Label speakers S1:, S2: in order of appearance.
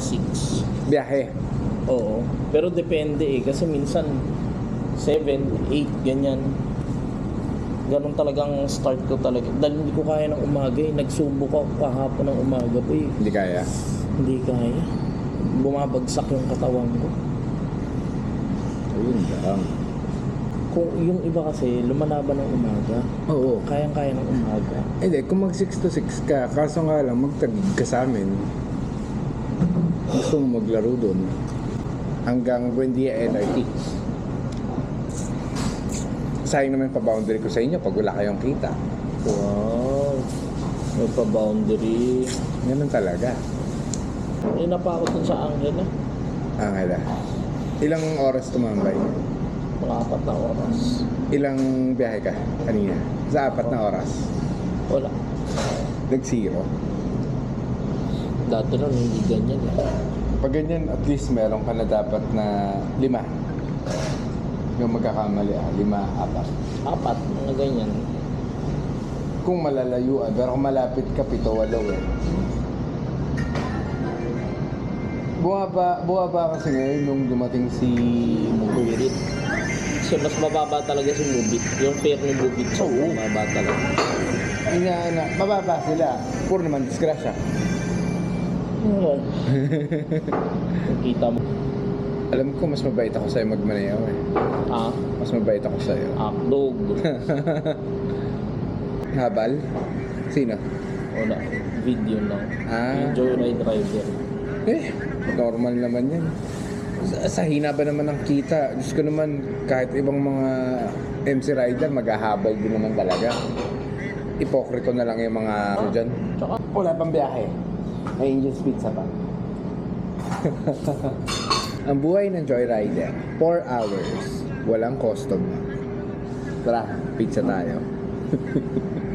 S1: 6.
S2: Biyahe.
S1: Oo. Pero depende eh. Kasi minsan 7, 8, ganyan. Ganun talagang start ko talaga. Dahil hindi ko kaya ng umaga eh. Nagsubok ako kahapon ng umaga po eh.
S2: Hindi kaya.
S1: Hindi kaya. Bumabagsak yung katawan ko.
S2: Ayun lang.
S1: Kung yung iba kasi lumalaban ng umaga.
S2: Oo.
S1: Kayang-kaya ng umaga.
S2: Hindi, kung mag 6 to 6 ka, kaso nga lang, magtagig ka sa amin. Gusto mo maglaro doon. Hanggang Buendia LRT. Sayang naman pa boundary ko sa inyo pag wala kayong kita.
S1: Wow. May pa-boundary.
S2: Ganun talaga.
S1: Eh, napakot dun sa Angel ah.
S2: Angela. Ilang oras tumambay?
S1: Mga apat na oras.
S2: Ilang biyahe ka kanina? Sa apat na oras.
S1: Wala.
S2: Nag-zero.
S1: Dati nun hindi ganyan eh.
S2: Pag ganyan, at least meron ka na dapat na lima. Yung magkakamali ah, lima, apat.
S1: Apat, mga ganyan.
S2: Kung malalayuan, pero kung malapit ka, pito, walo eh. Buwaba, buwaba kasi ngayon nung dumating si
S1: Mubirit. Kasi mas mababa talaga si Mubit. Yung pair ni Mubit
S2: Oo.
S1: mababa talaga.
S2: Ina, na, mababa sila. Puro naman disgrasya.
S1: Kita mo.
S2: Alam ko, mas mabait ako sa'yo magmaneho eh.
S1: Ah,
S2: Mas mabait ako sa'yo.
S1: akdog.
S2: Habal? Sino?
S1: Wala. Video lang.
S2: Ah.
S1: Yung Joyride Rider.
S2: Eh, normal naman yan. Sa, sa hina ba naman ng kita? Diyos ko naman, kahit ibang mga MC rider, maghahabal din naman talaga. Ipokrito na lang yung mga ano dyan.
S1: Tsaka,
S2: Wala pang biyahe. May Angel's Pizza pa. Ang buhay ng Joyrider, 4 hours, walang customer. Tara, pizza tayo.